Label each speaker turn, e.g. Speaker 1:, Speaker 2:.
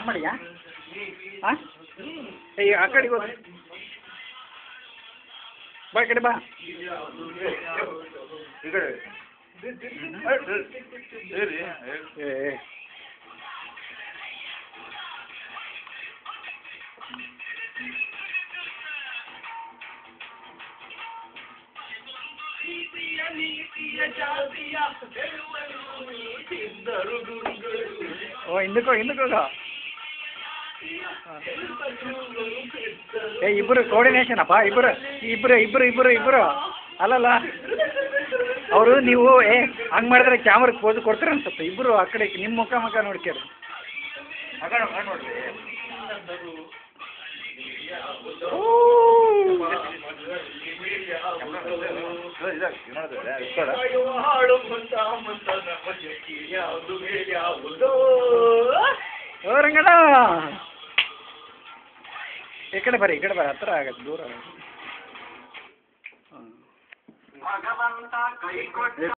Speaker 1: On ಮಾಡಿಯಾ ಹಾಂ ಏಯ್ ಆ ಕಡೆಗೆ ಹೋಗಿ ಬಾ ಈ ಕಡೆ ಬಾ
Speaker 2: ಈ ಕಡೆ ಏರಿ
Speaker 1: ಏ ಏ. ಓ ಹಿಂದಕ್ಕೆ ಹೋಗಿ ಹಿಂದಕ್ಕೆ ಹೋಗ ಏ ಇಬ್ಬರು ಕೋರ್ಡಿನೇಷನ್ ಅಪ್ಪ ಇಬ್ಬರು ಇಬ್ಬರು ಇಬ್ಬರು ಇಬ್ಬರು ಇಬ್ಬರು ಅಲ್ಲಲ್ಲ ಅವರು ನೀವು ಏ ಹಂಗೆ ಮಾಡಿದ್ರೆ ಕ್ಯಾಮ್ರಕ್ಕೆ ಪೋಸ್ ಕೊಡ್ತೀರ ಅನ್ಸುತ್ತೆ. ಇಬ್ಬರು ಆ ಕಡೆ ನಿಮ್ಮ ಮುಖ ಮುಖ ನೋಡ್ಕ್ಯಾರ ಓ ರಂಗಣ್ಣ. ಈ ಕಡೆ ಬರ್ರಿ ಈ ಕಡೆ ಬರ್ರಿ ಹತ್ರ ಆಗತ್ತೆ ದೂರ ಆಗತ್ತೆ. ಹಾಂ